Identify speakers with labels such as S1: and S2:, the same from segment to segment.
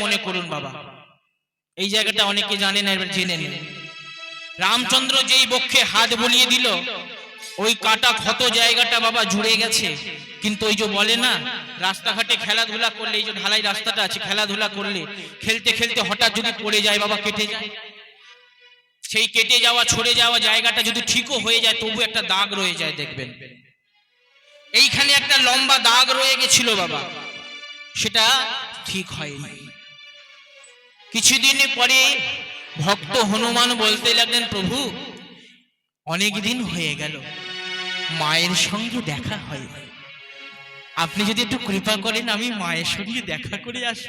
S1: মনে করুন বাবা। এই জায়গাটা অনেকে জানে না এবার জেনে নিন। রামচন্দ্র যেই বক্ষে হাত বলিয়ে দিল, ওই কাটা ক্ষত জায়গাটা বাবা জুড়ে গেছে। কিন্তু ওই যে বলে না, রাস্তাঘাটে খেলাধুলা করলে, এই যে ঢালাই রাস্তাটা আছে, খেলাধুলা করলে, খেলতে খেলতে হঠাৎ যদি পড়ে যায়, বাবা কেটে যায়। সেই কেটে যাওয়া, ছড়ে যাওয়া জায়গাটা যদি ঠিকও হয়ে যায়, তবু একটা দাগ রয়ে যায়, দেখবেন। এইখানে একটা লম্বা দাগ রয়ে গেছিল বাবা। সেটা ঠিক হয়নি। কিছুদিন পরে ভক্ত হনুমান বলতে লাগলেন, প্রভু অনেক দিন হয়ে গেল। মায়ের সঙ্গে দেখা হয়। আপনি যদি একটু কৃপা করেন, আমি মায়ের সঙ্গে দেখা করে আসি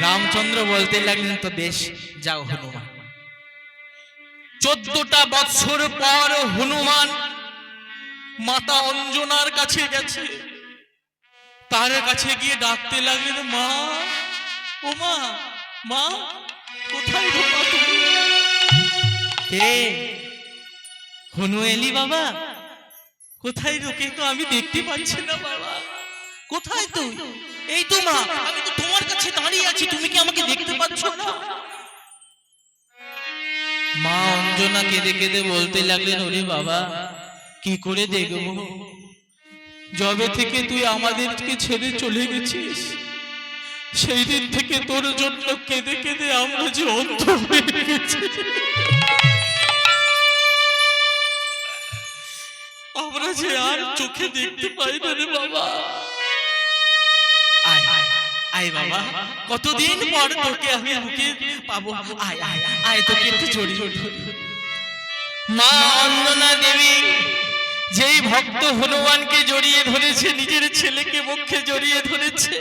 S1: রামচন্দ্র বলতে লাগলেন, তো বেশ, যাও হনুমান। চোদ্দটা বৎসর পর হনুমান মাতা অঞ্জনার কাছে গেছে। তার কাছে গিয়ে ডাকতে লাগলেন, মা ও মা মা কোথায় ঢোকা তুমি? কে হনু এলি বাবা। কোথায় ঢোকে তো আমি দেখতে পাচ্ছি না বাবা। কোথায় তুই? এই তো মা আমি তো তোমার কাছে দাঁড়িয়ে আছি তুমি কি আমাকে দেখতে পাচ্ছ না? মা অঞ্জনা কেঁদে কেঁদে বলতে লাগলেন ওরে বাবা কি করে দেখব? জবে থেকে তুই আমাদেরকে ছেড়ে চলে গেছিস। সেই দিন থেকে তোর জন্য কেঁদে কেঁদে আমরা যে অন্ধ হয়ে গেছি। আমরা যে আর চোখে দেখতে পাই না রে বাবা। আয় বাবা, কতদিন পর তোকে আমি বুকে পাবো? আয় আয় আয়, তোকে একটু মা দেবী, যেই ভক্ত হনুমানকে জড়িয়ে ধরেছে, নিজের ছেলেকে বক্ষে জড়িয়ে ধরেছে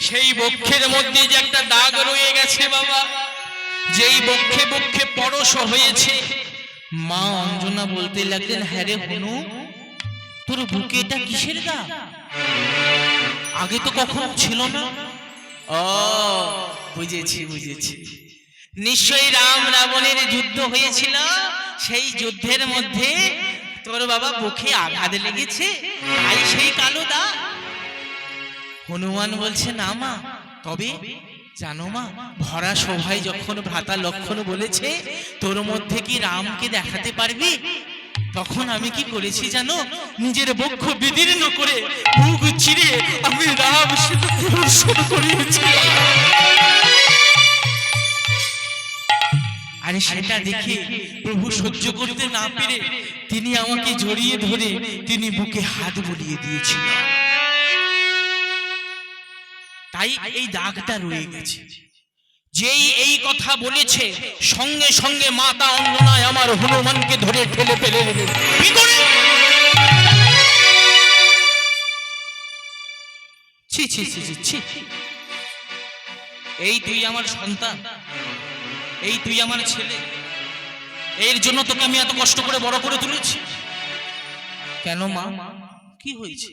S1: সেই বক্ষের মধ্যে যে একটা দাগ রয়ে গেছে বাবা, যেই বক্ষে বক্ষে পরশ হয়েছে। মা অঞ্জনা বলতে লাগলেন হ্যাঁ রে হনু, তোর বুকে এটা কিসের দাগ? আগে তো কখনো ছিল না? ও, বুঝেছি বুঝেছি। নিশ্চয়ই রাম রাবণের যুদ্ধ হয়েছিল। সেই যুদ্ধের মধ্যে তোর বাবা বুকে আঘাত লেগেছে, তাই সেই কালো দাগ। হনুমান বলছে, না মা, তবে জানো মা, ভরা সভায় যখন ভ্রাতা লক্ষণ বলেছে, তোর মধ্যে কি রামকে দেখাতে পারবি? তখন আমি কি করেছি জানো? নিজের বক্ষ বিদীর্ণ করে মুখ চিরে আমি রাম দর্শন করিয়েছি। আরে সেটা দেখে প্রভু সহ্য করতে না পেরে তিনি আমাকে জড়িয়ে ধরে তিনি বুকে হাত বলিয়ে দিয়েছিলেন। তাই এই দাগটা রয়ে গেছে। যেই এই কথা বলেছে সঙ্গে সঙ্গে মাতা অঞ্জনায় আমার হনুমানকে ধরে ঠেলে ফেলে। দিলেন কি করে ছি ছি ছি ছি ছি। এই তুই আমার সন্তান এই তুই আমার ছেলে এর জন্য তোকে আমি এত কষ্ট করে বড় করে তুলেছি। কেন মা? কি হয়েছে?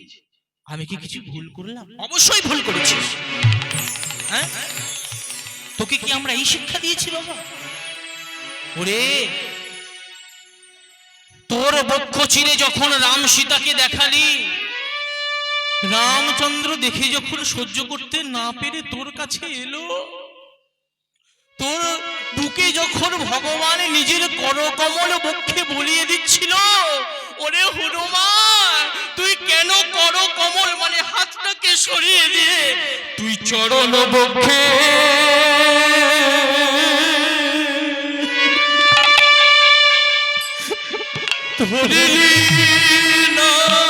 S1: আমি কি কিছু ভুল করলাম? অবশ্যই ভুল করেছিস। হ্যাঁ? তোকে কি আমরা এই শিক্ষা দিয়েছি বাবা? ওরে! তোর বক্ষ চিরে যখন রাম সীতাকে দেখালি রামচন্দ্র দেখে যখন সহ্য করতে না পেরে তোর কাছে এলো তোর বুকে যখন ভগবান নিজের করকমল বক্ষে বলিয়ে দিচ্ছিল ওরে হনুমান, তুই কেন কর কমল মানে হাতটাকে সরিয়ে দিয়ে? তুই চরণ বক্ষে। ধরিলি না।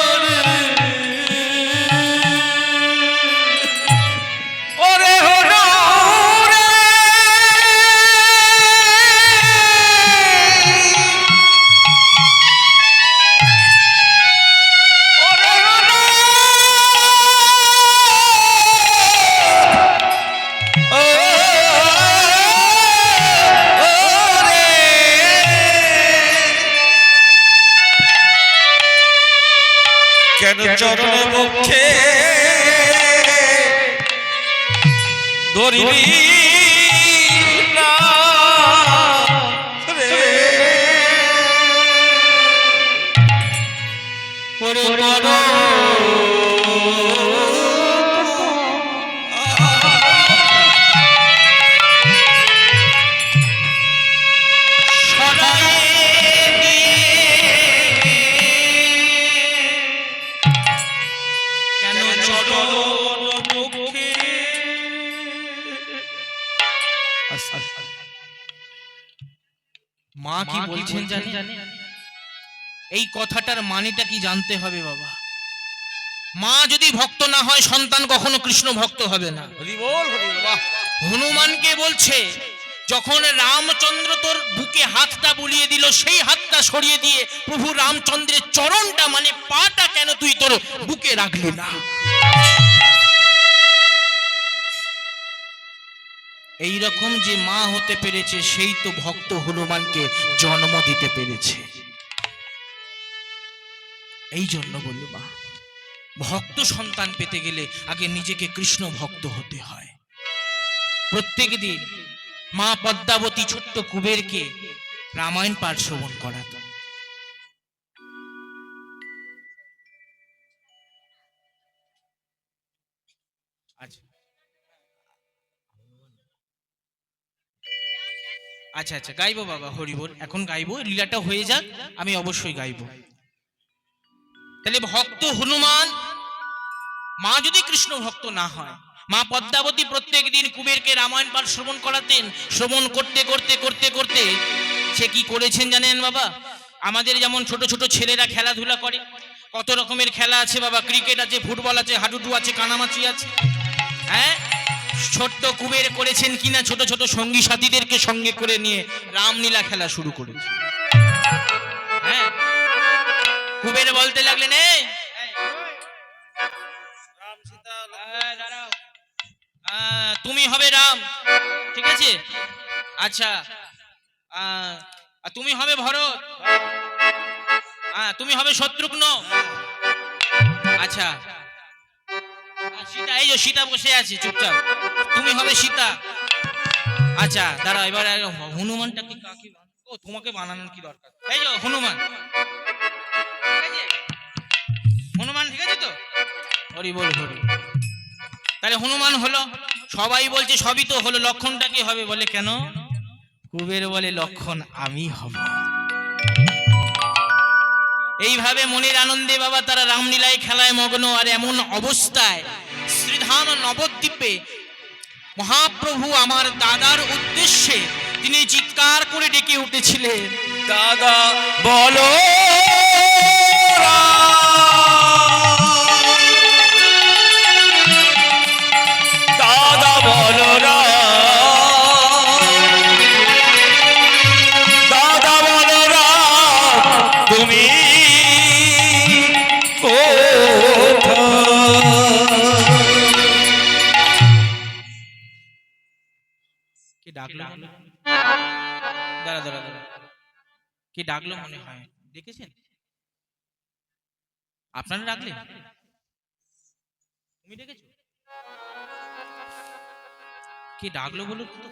S1: এই কথাটার মানেটা কি জানতে হবে বাবা? মা যদি ভক্ত না হয় সন্তান কখনো কৃষ্ণ ভক্ত হবে না।
S2: হরি বল হরি বল, বাহ।
S1: হনুমানকে বলছে যখন রামচন্দ্র তোর বুকে হাতটা বুলিয়ে দিল সেই হাতটা সরিয়ে দিয়ে প্রভু রামচন্দ্রের চরণটা মানে পাটা কেন তুই তোর বুকে রাখলি না? এই রকম যে মা হতে পেরেছে সেই তো ভক্ত হনুমানকে জন্ম দিতে পেরেছে। এই জন্য বলল মা ভক্ত সন্তান পেতে গেলে আগে নিজেকে কৃষ্ণ ভক্ত হতে হয়। প্রত্যেক দিন মা পদ্মাবতী ছোট্ট কুবেরকে রামায়ণ পাঠ শ্রবণ করাতো। আচ্ছা। আচ্ছা আচ্ছা গাইবো বাবা হরিবল এখন গাইবো, লীলাটা হয়ে যাক, আমি অবশ্যই গাইবো। তাহলে ভক্ত হনুমান, মা যদি কৃষ্ণ ভক্ত না হয়, মা পদ্মাবতী প্রত্যেক দিন কুবেরকে রামায়ণ পাঠ শ্রবণ করাতেন, শ্রবণ করতে করতে করতে করতে, সে কি করেছেন জানেন বাবা? আমাদের যেমন ছোট ছোট ছেলেরা খেলাধুলা করে, কত রকমের খেলা আছে বাবা? ক্রিকেট আছে, ফুটবল আছে, হাডুডু আছে, কানামাচি আছে। হ্যাঁ? ছোট্ট কুবের করেছেন কিনা ছোট ছোট সঙ্গী সাথীদেরকে সঙ্গে করে নিয়ে রামলীলা খেলা শুরু করেছে। কুবের বলতে লাগলেন এই তুমি হবে রাম ঠিক আছে? আচ্ছা আহ, তুমি হবে ভরত আহ, তুমি হবে শত্রুঘ্ন। আচ্ছা। সীতা এই যে সীতা বসে আছে চুপচাপ। তুমি হবে সীতা। আচ্ছা দাঁড়া এবার হনুমানটাকে কাকে ও তোমাকে বানানোর কি দরকার? এই যে হনুমান? হনুমান ঠিক আছে তো? হরি বল হরি। তাহলে হনুমান হলো সবাই বলছে সবই তো হলো লক্ষণটা কি হবে বলে কেন? কুবের বলে লক্ষণ আমি হব। এইভাবে মনের আনন্দে বাবা তারা রামলীলায় খেলায় মগ্ন আর এমন অবস্থায় শ্রীধাম নবদ্বীপে মহাপ্রভু আমার দাদার উদ্দেশ্যে তিনি চিৎকার করে ডেকে উঠেছিলেন।
S2: দাদা বলো।
S1: ডাকলো মনে হয়? দাঁড়া দাঁড়া দাঁড়া কে ডাকলো মনে হয় দেখেছেন আপনারা ডাকলেন তুমি ডেকেছো? কে ডাকলো বলুন তো?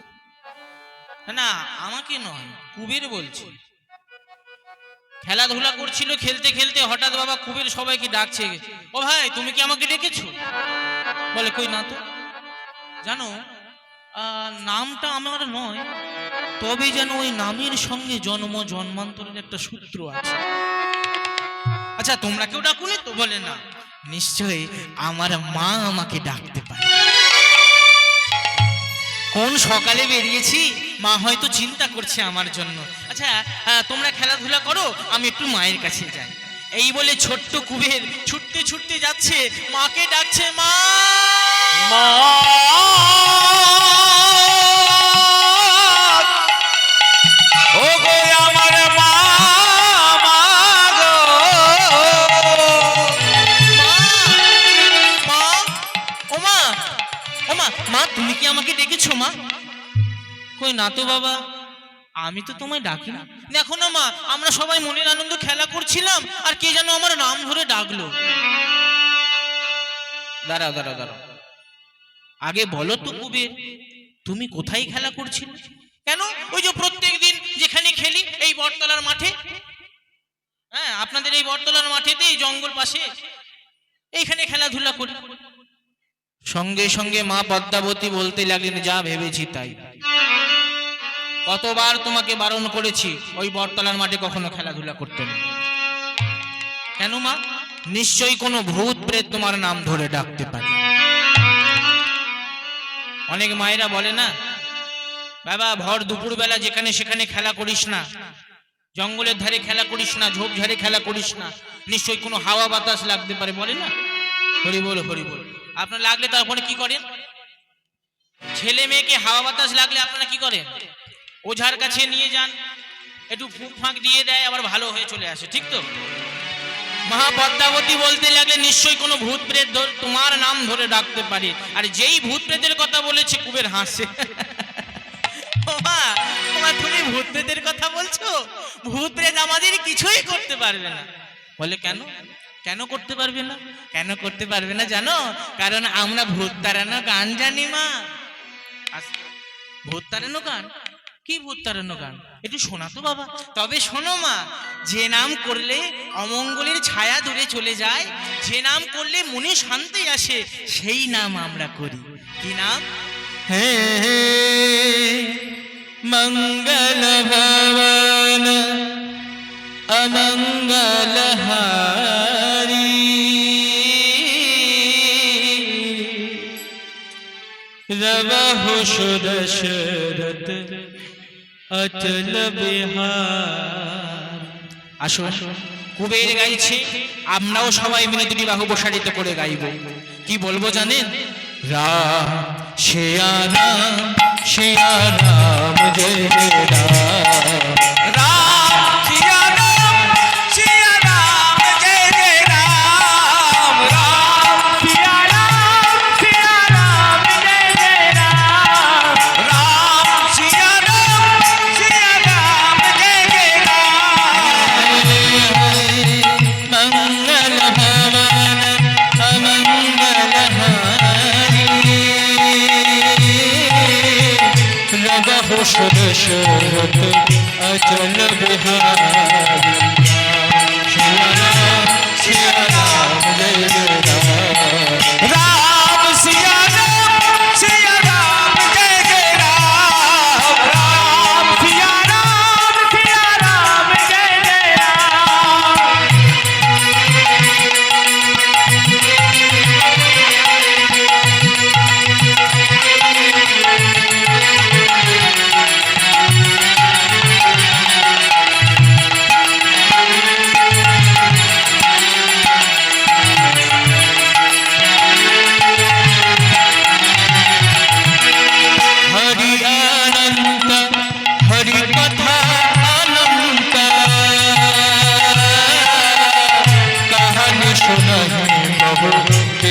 S1: না, আমাকে নয় কুবের বলছি। খেলাধুলা করছিল খেলতে খেলতে হঠাৎ বাবা কুবের সবাইকে ডাকছে। ও ভাই তুমি কি আমাকে ডেকেছো? বলে কই না তো। জানো আহ, নামটা আমার নয় তবে যেন ওই নামের সঙ্গে জন্ম জন্মান্তরের একটা সূত্র আছে। আচ্ছা তোমরা কেউ ডাকুনি তো? বলে না। নিশ্চয়ই আমার মা আমাকে ডাকতে পারে। কোন সকালে বেরিয়েছি? মা হয়তো চিন্তা করছে আমার জন্য। আচ্ছা তোমরা খেলাধুলা করো, আমি একটু মায়ের কাছে যাই। এই বলে ছোট্ট কুবের ছুটতে ছুটতে যাচ্ছে। মাকে ডাকছে, মা!
S2: মা!
S1: তুমি কি আমাকে ডেকেছো, মা? কই না তো, বাবা। আমি তো তোমায় ডাকি না দেখো না, মা, আমরা সবাই মনের আনন্দ খেলা করছিলাম, আর কে যেন আমার নাম ধরে ডাকলো। দাঁড়াও দাঁড়াও দাঁড়াও। আগে বলো তো, কুবের, তুমি কোথায় খেলা করছিলে? কেন? ওই যে প্রত্যেক দিন যেখানে খেলি, এই বটতলার মাঠে? হ্যাঁ আপনাদের এই বটতলার মাঠেতে এই জঙ্গল পাশে? এইখানে খেলাধুলা করি। সঙ্গে সঙ্গে মা পদ্মাবতী বলতে লাগলেন, যা ভেবেছি তাই। কতবার তোমাকে বারণ করেছি, ওই বটতলার মাঠে কখনো খেলাধুলা করতে না কেন মা? নিশ্চয়ই কোনো ভূত প্রেত তোমার নাম ধরে ডাকতে পারে। অনেক মায়েরা বলে না, বাবা, ভর দুপুরবেলা যেখানে সেখানে খেলা করিস না। জঙ্গলের ধারে খেলা করিস না, ঝোপঝাড়ে খেলা করিস না। নিশ্চয়ই কোনো হাওয়া বাতাস লাগতে পারে, বলে না? হরি বল হরি বল আপনার লাগলে তারপরে কি করেন? ছেলে মেয়েকে হাওয়া বাতাস লাগলে আপনারা কি করেন? ওঝার কাছে নিয়ে যান একটু ফুঁক ফাঁক দিয়ে দেয় আবার ভালো হয়ে চলে আসে ঠিক তো? মহাপদ্মাবতী বলতে লাগলে নিশ্চয়ই কোনো ভূত প্রেত তোমার নাম ধরে ডাকতে পারে। আর যেই ভূত প্রেতের কথা বলেছে কুবের হাসে। ওমা, তুমি ভূত প্রেতের কথা বলছো? ভূত প্রেত আমাদের কিছুই করতে পারবে না। বলে কেন? কেন করতে পারবে না? কেন করতে পারবে না জানো? কারণ আমরা ভূত তাড়ানো গান জানি মা। ভূত তাড়ানো গান? কি ভূত তাড়ানো গান? একটু শোনা তো বাবা। তবে শোনো মা, যে নাম করলে অমঙ্গলের ছায়া দূরে চলে যায়, যে নাম করলে মনে শান্তি আসে, সেই নাম আমরা করি। কি নাম? হে মঙ্গল ভবন অমঙ্গল রবহু সুদশরথ অচল বিহার আসুন কুবের গাইছে আমরাও সবাই মিলে দুটি বাহু প্রসারিত করে গাইব। কি বলব জানেন? রাম শেয়া রাম শেয়া রাম জয় রাম রবহু সুদশরথ অচল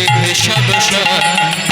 S1: বিঘ্ন সব শান্ত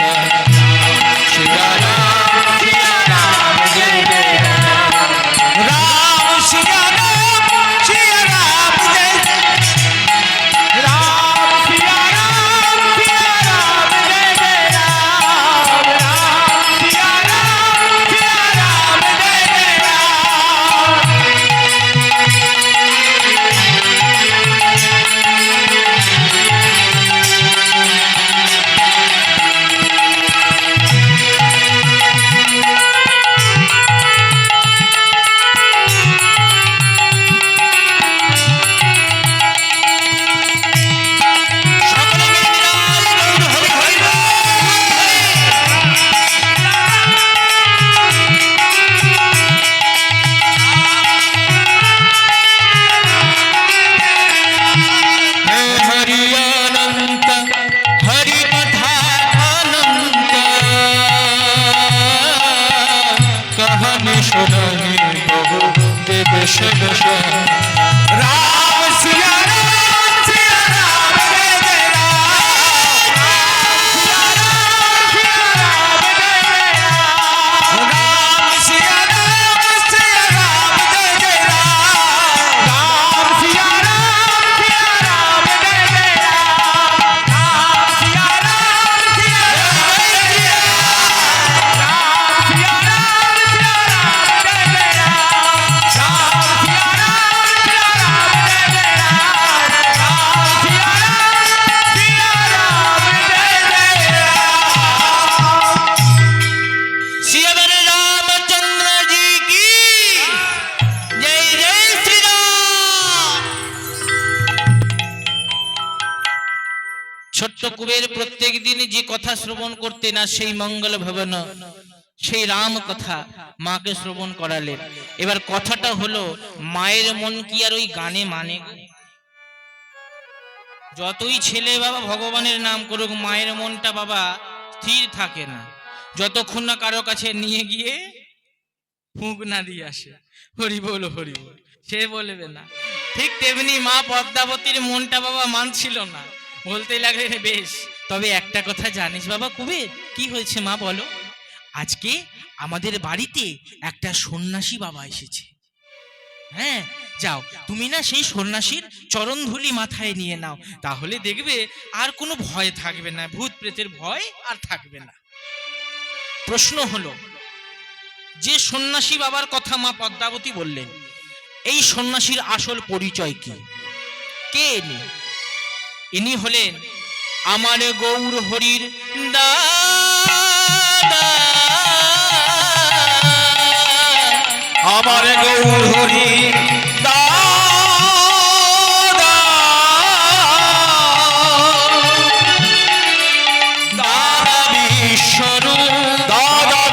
S1: কুবের প্রত্যেক দিন যে কথা শ্রবণ করতেন না, সেই মঙ্গল ভবন, সেই রাম কথা মাকে শ্রবণ করালেন এবার কথাটা হলো, মায়ের মন কি আর ওই গানে মানে? যতই ছেলে বাবা ভগবানের নাম করুক, মায়ের মনটা বাবা স্থির থাকে না। যতক্ষণ না কারও কাছে নিয়ে গিয়ে ফুঁক না দিয়ে আসে। হরি বল হরি বল। সে বলবে না। ঠিক তেমনি মা পদ্মাবতীর মনটা বাবা মানছিল না। বলতে লাগলেন বেশ। তবে একটা কথা জানিস বাবা কুবের, কি হয়েছে মা বলো? আজকে আমাদের বাড়িতে একটা সন্ন্যাসী বাবা এসেছে। হ্যাঁ যাও, তুমি না সেই সন্ন্যাসীর চরণ ধুলি মাথায় নিয়ে নাও। তাহলে দেখবে আর কোনো ভয় থাকবে না, ভূত প্রেতের ভয় আর থাকবে না। প্রশ্ন হলো, যে সন্ন্যাসী বাবার কথা মা পদ্মাবতী বললেন, এই সন্ন্যাসীর আসল পরিচয় কি? কে ইনি ইনি হলেন আমার গৌর হরির দাদা।
S2: আমার গৌর হরি দাদা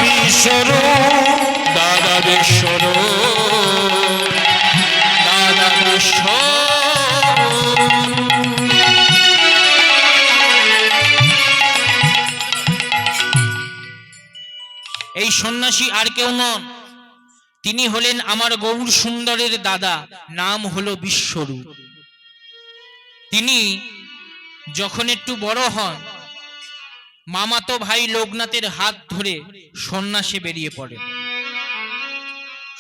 S1: বিশ্বরূপ
S2: দাদা বিশ্বরূপ।
S1: সন্ন্যাসী আর কেউ নন। তিনি হলেন আমার গৌর সুন্দরের দাদা, নাম হলো বিশ্বরূপ। তিনি যখন একটু বড় হন, মামাতো ভাই লোকনাথের হাত ধরে সন্ন্যাসে বেরিয়ে পড়েন।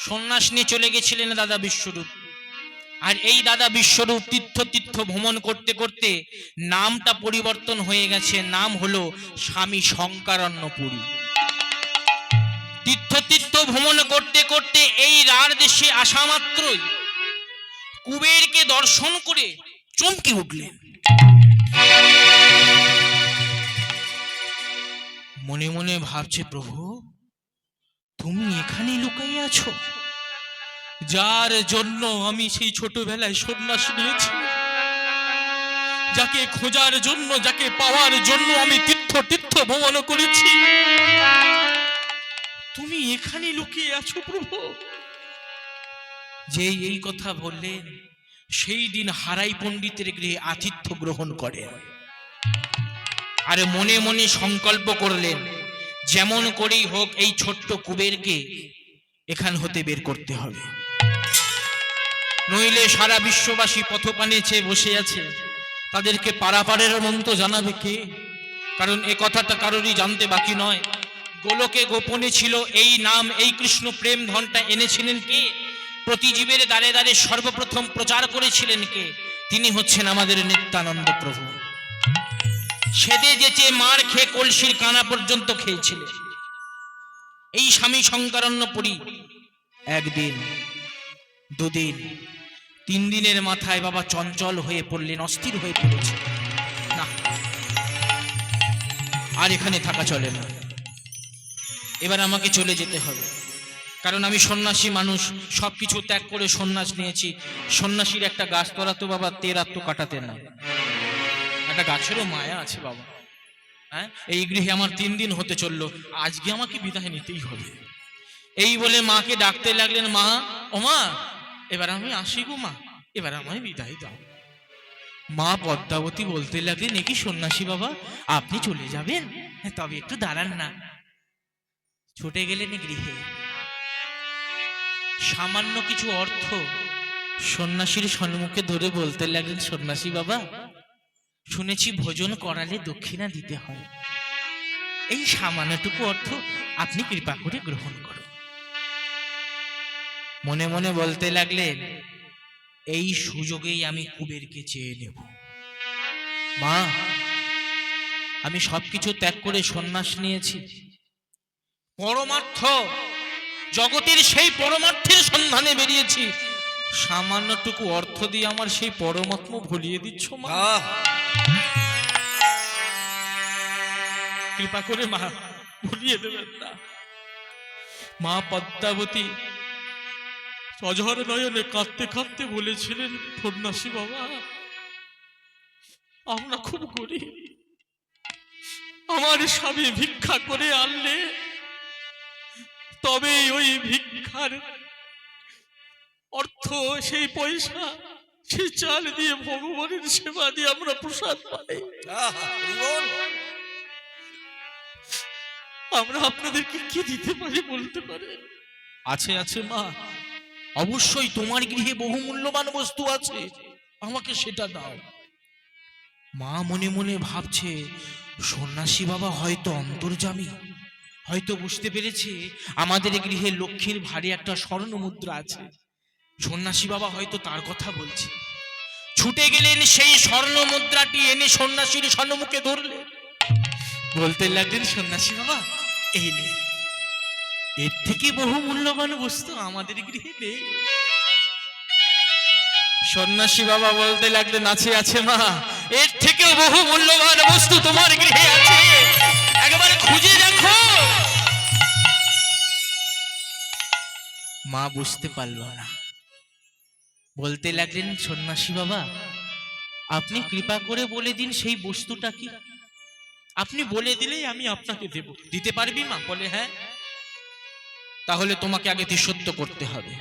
S1: সন্ন্যাস নিয়ে চলে গেছিলেন দাদা বিশ্বরূপ। আর এই দাদা বিশ্বরূপ তীর্থ তীর্থ ভ্রমণ করতে করতে নামটা পরিবর্তন হয়ে গেছে। নাম হলো স্বামী শঙ্করান্নপুরী তীর্থ তীর্থ ভ্রমণ করতে করতে এই রার দেশে আসা মাত্রই কুবেরকে দর্শন করে চমকে উঠলেন। মনে মনে ভাবছে, প্রভু, তুমি এখানে লুকাই আছো? যার জন্য আমি সেই ছোটবেলায় সন্ন্যাস নিয়েছি যাকে খোঁজার জন্য, যাকে পাওয়ার জন্য আমি তীর্থ তীর্থ ভ্রমণ করেছি। তুমি এখানে লুকিয়ে আছো প্রভু? যে এই কথা বললেন, সেই দিন হারাই পণ্ডিতের গৃহে আতিথ্য গ্রহণ করেন আর মনে মনে সংকল্প করলেন, যেমন করেই হোক এই ছোট্ট কুবেরকে এখান হতে বের করতে হবে। নইলে সারা বিশ্ববাসী পথপানে চেয়ে বসে আছে। তাদেরকে পারাপারের মন্ত্র জানাবে কে? কারণ এ কথাটা কারোরই জানতে বাকি নয়। গোলকে গোপনে ছিল এই নাম, এই কৃষ্ণ প্রেম ধনটা এনেছিলেন কে? প্রতিজীবের দ্বারে দ্বারে সর্বপ্রথম প্রচার করেছিলেন কে? তিনি হচ্ছেন আমাদের নিত্যানন্দ প্রভু। সেদে যেচে মার খেয়ে কলসির কানা পর্যন্ত খেয়েছিলেন। এই স্বামী শঙ্করণ্যপুরী একদিন, দুদিন, তিন দিনের মাথায় বাবা চঞ্চল হয়ে পড়লেন, অস্থির হয়ে পড়েছে না, আর এখানে থাকা চলে না। এবার আমাকে চলে যেতে হবে। কারণ আমি সন্ন্যাসী মানুষ সব কিছু ত্যাগ করে সন্ন্যাস নিয়েছি। সন্ন্যাসীর একটা গাছ তলা তো বাবা তের আত্ম কাটাতে না। একটা গাছেরও মায়া আছে বাবা। হ্যাঁ? এই গৃহে আমার তিন দিন হতে চলল। আজকে আমাকে বিদায় নিতেই হবে। এই বলে মাকে ডাকতে লাগলেন মা ও মা এবার আমি আসি গো মা এবার আমায় বিদায় দাও। মা পদ্মাবতী বলতে লাগলেন নাকি সন্ন্যাসী বাবা আপনি চলে যাবেন? হ্যাঁ, তবে একটু দাঁড়ান না। ছুটে গেলেন গৃহে। সামান্য কিছু অর্থ সন্ন্যাসীর সম্মুখে ধরে বলতে লাগলেন, সন্ন্যাসী বাবা, শুনেছি ভোজন করালে দক্ষিণা দিতে হয়। এই সামান্যটুকু অর্থ আপনি কৃপা করে গ্রহণ করুন। মনে মনে বলতে লাগলেন, এই সুযোগেই আমি কুবেরকে চেয়ে নেব। মা, আমি সবকিছু ত্যাগ করে সন্ন্যাস নিয়েছি। পরমার্থ। জগতের সেই পরমার্থের সন্ধানে বেরিয়েছি। সামান্যটুকু অর্থ দিয়ে আমার সেই পরমাত্ম ভুলিয়ে দিচ্ছ মা। কৃপা করে মা ভুলিয়ে দেবেন না। মা পদ্মাবতী সজহর নয়নে কাঁদতে কাঁদতে বলেছিলেন সন্ন্যাসী বাবা আমরা খুব গরিব। আমার স্বামী ভিক্ষা করে আনলে তবে ওই ভিক্ষার অর্থ সেই পয়সা সেই চাল দিয়ে ভগবানের সেবা দিয়ে আমরা প্রসাদ পাই। আমরা আপনাদেরকে কি দিতে পারি বলতে পারেন? আছে আছে মা। অবশ্যই তোমার গৃহে বহু মূল্যবান বস্তু আছে। আমাকে সেটা দাও। মা মনে মনে ভাবছে সন্ন্যাসী বাবা হয়তো অন্তর্জামী হয়তো বুঝতে পেরেছে, আমাদের গৃহে লক্ষ্মীর ভারী একটা স্বর্ণ মুদ্রা আছে। সন্ন্যাসী বাবা হয়তো তার কথা বলছে। ছুটে গেলেন সেই স্বর্ণ মুদ্রাটি এনে সন্ন্যাসীর সম্মুখে ধরলেন। বলতে লাগলেন, সন্ন্যাসী বাবা, এই নে। এর থেকে বহু মূল্যবান বস্তু আমাদের গৃহে নেই। সন্ন্যাসী বাবা বলতে লাগলেন, আছে আছে মা, এর থেকেও বহু মূল্যবান বস্তু তোমার গৃহে আছে। মা বুঝতে পারল না। বলতে লাগলেন, সন্ন্যাসী বাবা, আপনি কৃপা করে বলে দিন সেই বস্তুটা কি? আপনি বলে দিলেই আমি আপনাকে দেব। দিতে পারবি মা? বলে হ্যাঁ। তাহলে তোমাকে আগে সত্য করতে হবে।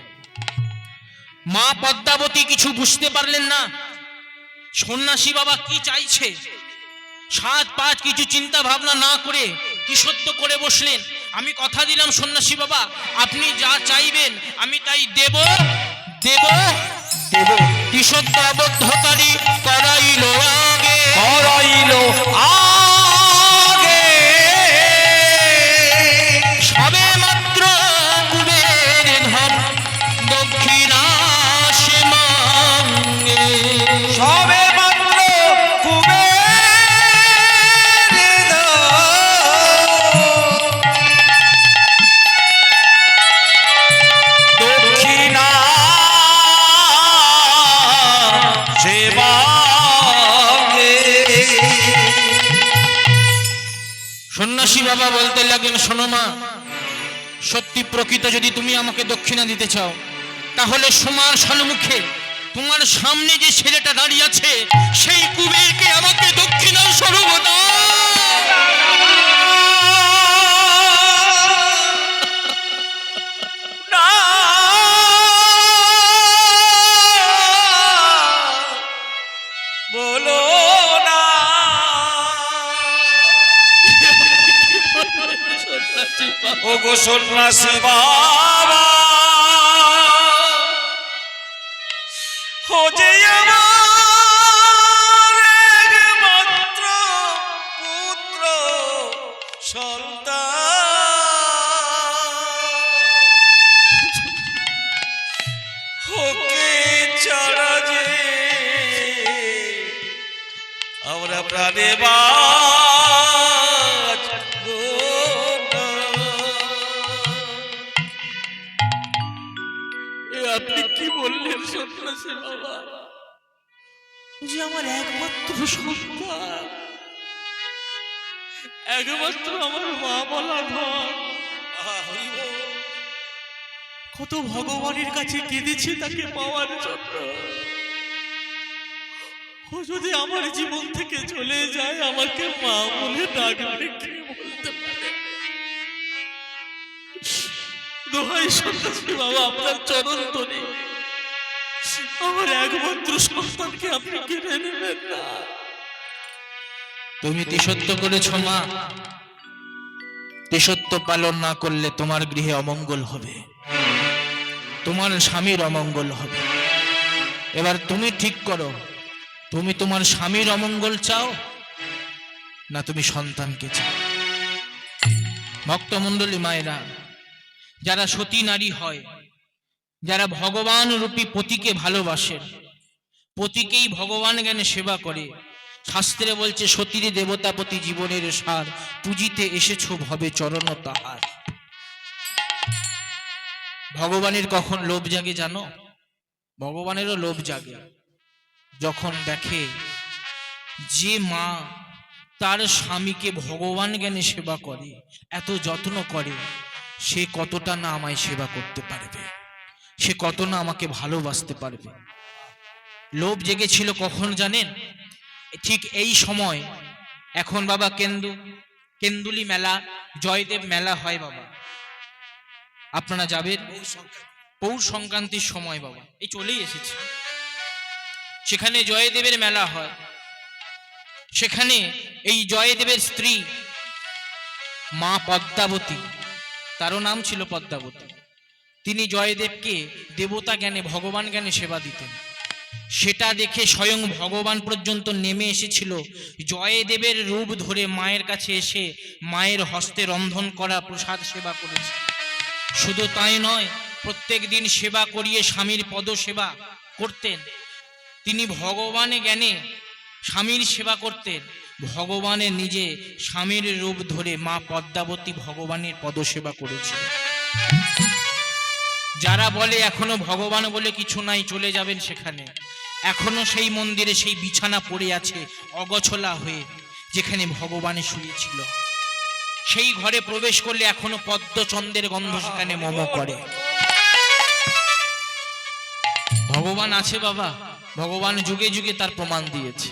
S1: মা পদ্মাবতী কিছু বুঝতে পারলেন না। সন্ন্যাসী বাবা, কি চাইছে? সাত পাঁচ কিছু চিন্তা ভাবনা না করে কি সত্য করে বসলেন। আমি কথা দিলাম সন্ন্যাসী বাবা, আপনি যা চাইবেন, আমি তাই দেব। দেব দেব কিশোর আবদ্ধকারী করাইল আগে।
S2: করাইল
S1: বাবা বলতে লাগলেন, শোনো মা, সত্যি প্রকৃত যদি তুমি আমাকে দক্ষিণা দিতে চাও, তাহলে সোমার সন্মুখে তোমার সামনে যে ছেলেটা দাঁড়িয়ে আছে, সেই কুবেরকে আমাকে দক্ষিণা স্বরূপ দাও।
S2: ও গো সন্ন্যাসী বাবা। ও যে আমার একমাত্র পুত্র, সন্তান। ওকে ছাড়া যে আমরা প্রাণে বাঁচবো
S1: একমাত্র আমার মা বলা ধন। কত ভগবানের কাছে কেঁদেছি তাকে পাওয়ার জন্য। ও যদি আমার জীবন থেকে চলে যায়, আমাকে মা বলে ডাকবে কে বলতে দোহাই সন্ন্যাসী বাবা, আপনার চরণ তরে আমার একমাত্র সন্তানকে আপনি কেড়ে নেবেন না। তুমি তিসত্য করেছ মা। তিসত্য পালন না করলে তোমার গৃহে অমঙ্গল হবে। তোমার স্বামীর অমঙ্গল হবে। এবার তুমি ঠিক করো, তুমি তোমার স্বামীর অমঙ্গল চাও না তুমি সন্তানকে চাও? ভক্তমণ্ডলী মায়েরা, যারা সতী নারী হয়, যারা ভগবান রূপী পতিকে ভালোবাসেন পতিকেই ভগবান জ্ঞানে সেবা করে শাস্ত্রে বলছে, সতীরে দেবতাপতি জীবনের সার, পুজিতে এসেছ ভবে চরণ তাহার। ভগবানের কখন লোভ জাগে জানো? ভগবানেরও লোভ জাগে যখন দেখে যে মা তার স্বামীকে ভগবান জ্ঞানে সেবা করে, এত যত্ন করে, সে কতটা না আমায় সেবা করতে পারবে? সে কত না আমাকে ভালোবাসতে পারবে? লোভ জেগেছিল কখন জানেন? ঠিক এই সময়। এখন বাবা কেন্দু, কেন্দুলি মেলা, জয়দেব মেলা হয় বাবা। আপনারা যাবেন? পৌষ সংক্রান্তির সময় বাবা। এই চলেই এসেছে। সেখানে জয়দেবের মেলা হয়। সেখানে এই জয়দেবের স্ত্রী, মা পদ্মাবতী, তারও নাম ছিল পদ্মাবতী। তিনি জয়দেবকে দেবতা জ্ঞানে, ভগবান জ্ঞানে সেবা দিতেন। সেটা দেখে স্বয়ং ভগবান পর্যন্ত নেমে এসেছিল। জয়দেবের রূপ ধরে মায়ের কাছে এসে মায়ের হস্তে রন্ধন করা প্রসাদ সেবা করেছে। শুধু তাই নয়, প্রত্যেক দিন সেবা করিয়ে স্বামীর পদ সেবা করতেন। তিনি ভগবানে জ্ঞানে স্বামীর সেবা করতেন। ভগবানের নিজে স্বামীর রূপ ধরে মা পদ্মাবতী ভগবানের পদসেবা করেছিল যারা বলে এখনও ভগবান বলে কিছু নাই চলে যাবেন সেখানে, এখনও সেই মন্দিরে সেই বিছানা পড়ে আছে অগছলা হয়ে, যেখানে ভগবান শুয়েছিল। সেই ঘরে প্রবেশ করলে এখনও পদ্মচন্দ্রের গন্ধ সেখানে মম করে। ভগবান আছে বাবা, ভগবান যুগে যুগে তার প্রমাণ দিয়েছে।